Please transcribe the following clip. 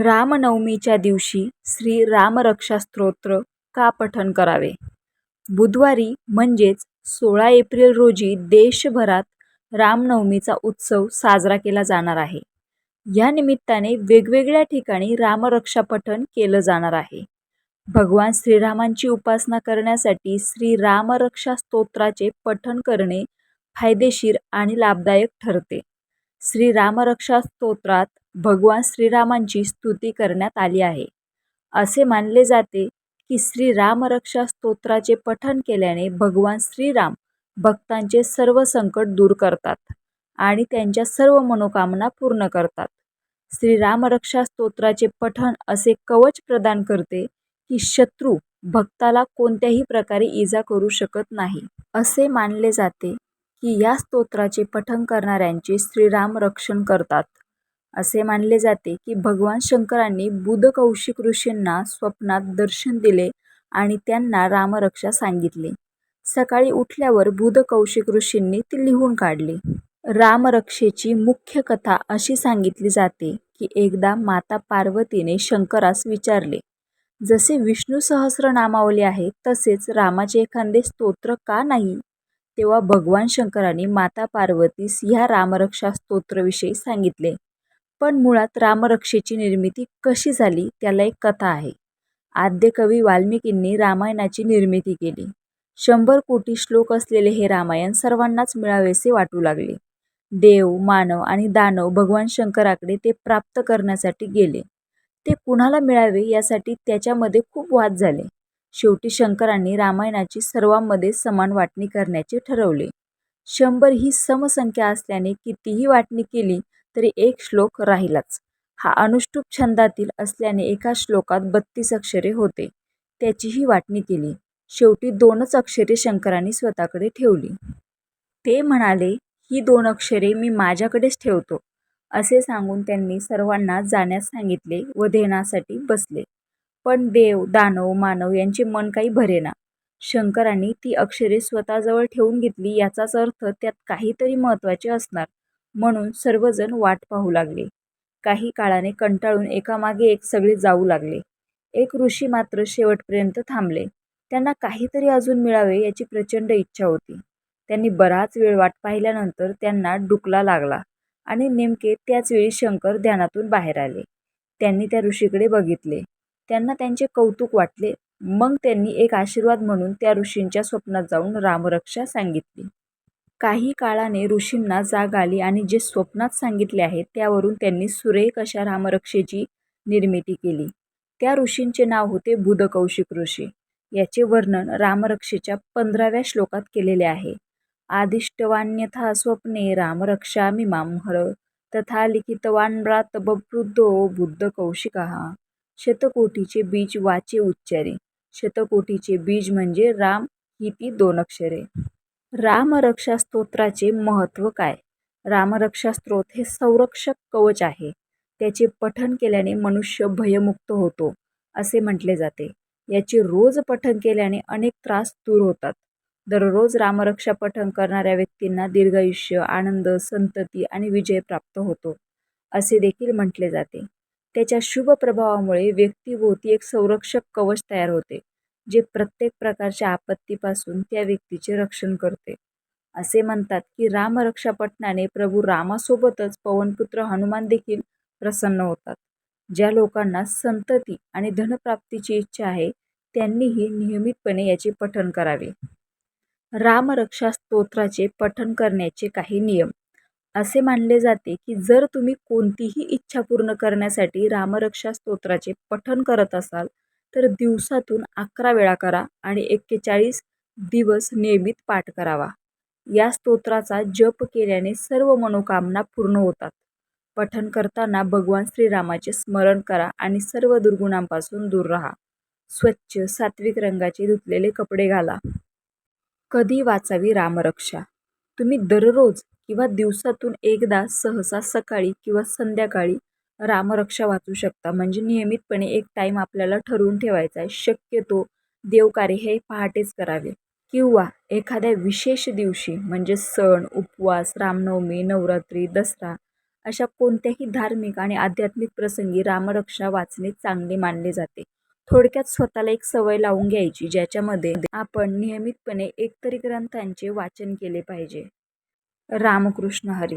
रामनवमीच्या दिवशी श्री रामरक्षा स्तोत्र का पठण करावे? बुधवारी म्हणजेच सोळा एप्रिल रोजी देशभरात रामनवमीचा उत्सव साजरा केला जाणार आहे. या निमित्ताने वेगवेगळ्या ठिकाणी रामरक्षा पठण केलं जाणार आहे. भगवान श्रीरामांची उपासना करण्यासाठी श्री रामरक्षा स्तोत्राचे पठण करणे फायदेशीर आणि लाभदायक ठरते. श्री रामरक्षा स्तोत्रात भगवान श्रीरामांची स्तुती करण्यात आली आहे. असे मानले जाते की श्री रामरक्षा स्तोत्राचे पठण केल्याने भगवान श्रीराम भक्तांचे सर्व संकट दूर करतात आणि त्यांच्या सर्व मनोकामना पूर्ण करतात. श्री रामरक्षा स्तोत्राचे पठण असे कवच प्रदान करते की शत्रू भक्ताला कोणत्याही प्रकारे इजा करू शकत नाही. असे मानले जाते की या स्तोत्राचे पठण करणाऱ्यांचे श्रीराम रक्षण करतात. असे मानले जाते की भगवान शंकरांनी बुध कौशिक ऋषींना स्वप्नात दर्शन दिले आणि त्यांना रामरक्षा सांगितली. सकाळी उठल्यावर बुध कौशिक ऋषींनी ती लिहून काढली. रामरक्षेची मुख्य कथा अशी सांगितली जाते की एकदा माता पार्वतीने शंकरास विचारले जसे विष्णू सहस्रनामावली आहे तसेच रामाचे एखादे स्तोत्र का नाही? तेव्हा भगवान शंकरांनी माता पार्वतीस ह्या रामरक्षा स्तोत्रविषयी सांगितले. पण मुळात रामरक्षेची निर्मिती कशी झाली त्याला एक कथा आहे. आद्यकवी वाल्मिकींनी रामायणाची निर्मिती केली. शंभर कोटी श्लोक असलेले हे रामायण सर्वांनाच मिळावेसे वाटू लागले. देव मानव आणि दानव भगवान शंकराकडे ते प्राप्त करण्यासाठी गेले. ते कुणाला मिळावे यासाठी त्याच्यामध्ये खूप वाद झाले. शेवटी शंकरांनी रामायणाची सर्वांमध्ये समान वाटणी करण्याचे ठरवले. शंभर ही समसंख्या असल्याने कितीही वाटणी केली तरी एक श्लोक राहिलाच. हा अनुष्टुप छंदातील असल्याने एका श्लोकात बत्तीस अक्षरे होते. त्याचीही वाटणी केली. शेवटी दोनच अक्षरे शंकरांनी स्वतःकडे ठेवली. ते म्हणाले ही दोन अक्षरे मी माझ्याकडेच ठेवतो. असे सांगून त्यांनी सर्वांना जाण्यास सांगितले व ध्यानासाठी बसले. पण देव दानव मानव यांचे मन काही भरेना. शंकरांनी ती अक्षरे स्वतःजवळ ठेवून घेतली याचाच अर्थ त्यात काहीतरी महत्त्वाचे असणार. म्हणून सर्वजण वाट पाहू लागले. काही काळाने कंटाळून एकामागे एक सगळे जाऊ लागले. एक ऋषी मात्र शेवटपर्यंत थांबले. त्यांना काहीतरी अजून मिळावे याची प्रचंड इच्छा होती. त्यांनी बराच वेळ वाट पाहिल्यानंतर त्यांना डुकला लागला आणि नेमके त्याच वेळी शंकर ध्यानातून बाहेर आले. त्यांनी त्या ऋषीकडे बघितले. त्यांना त्यांचे कौतुक वाटले. मग त्यांनी एक आशीर्वाद म्हणून त्या ऋषींच्या स्वप्नात जाऊन रामरक्षा सांगितली. काही काळाने ऋषींना जाग आली आणि जे स्वप्नात सांगितले आहे त्यावरून त्यांनी सुरेख अशा रामरक्षेची निर्मिती केली. त्या ऋषींचे नाव होते बुधकौशिक ऋषी. याचे वर्णन रामरक्षेच्या पंधराव्या श्लोकात केलेले आहे. आदिष्टवान्यथा स्वप्ने रामरक्षा मिमांहर तथा लिखितवान बबृद्धो बुद्ध कौशिका शतकोटीचे बीज वाचे उच्चारे. शतकोटीचे बीज म्हणजे राम ही ती दोन अक्षरे. रामरक्षा स्तोत्राचे महत्त्व काय? रामरक्षा स्त्रोत हे संरक्षक कवच आहे. त्याचे पठण केल्याने मनुष्य भयमुक्त होतो असे म्हटले जाते. याचे रोज पठण केल्याने अनेक त्रास दूर होतात. दररोज रामरक्षा पठण करणाऱ्या व्यक्तींना दीर्घायुष्य आनंद संतती आणि विजय प्राप्त होतो असे देखील म्हटले जाते. त्याच्या शुभ प्रभावामुळे व्यक्तीभोवती एक संरक्षक कवच तयार होते. जे प्रत्येक प्रकारच्या आपत्तीपासून त्या व्यक्तीचे रक्षण करते. असे म्हणतात की रामरक्षापठणाने प्रभू रामासोबतच पवनपुत्र हनुमान देखील प्रसन्न होतात. ज्या लोकांना संतती आणि धनप्राप्तीची इच्छा आहे त्यांनीही नियमितपणे याचे पठण करावे. रामरक्षा स्तोत्राचे पठण करण्याचे काही नियम. असे मानले जाते की जर तुम्ही कोणतीही इच्छा पूर्ण करण्यासाठी रामरक्षा स्तोत्राचे पठण करत असाल तर दिवसातून अकरा वेळा करा आणि एक्केचाळीस दिवस नियमित पाठ करावा. या स्तोत्राचा जप केल्याने सर्व मनोकामना पूर्ण होतात. पठण करताना भगवान श्रीरामाचे स्मरण करा आणि सर्व दुर्गुणांपासून दूर राहा. स्वच्छ सात्विक रंगाचे धुतलेले कपडे घाला. कधी वाचावी रामरक्षा. तुम्ही दररोज किंवा दिवसातून एकदा सहसा सकाळी किंवा संध्याकाळी रामरक्षा वाचू शकता. म्हणजे नियमितपणे एक टाईम आपल्याला ठरवून ठेवायचा आहे. शक्यतो देवकार्य हे पहाटेच करावे. किंवा एखाद्या विशेष दिवशी म्हणजे सण उपवास रामनवमी नवरात्री दसरा अशा कोणत्याही धार्मिक आणि आध्यात्मिक प्रसंगी रामरक्षा वाचणे चांगले मानले जाते. थोडक्यात स्वतःला एक सवय लावून घ्यायची ज्याच्यामध्ये आपण नियमितपणे एकतरी ग्रंथांचे वाचन केले पाहिजे. रामकृष्ण हरी